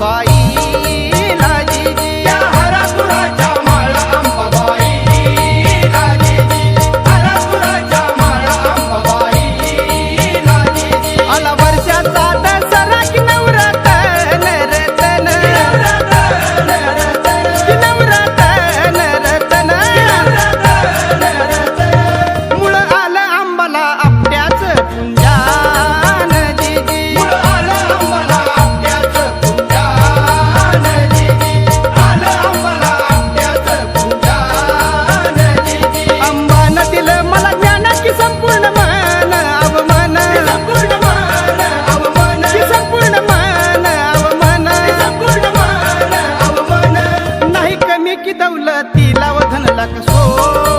बाई मान अवमान नाही कमी सो.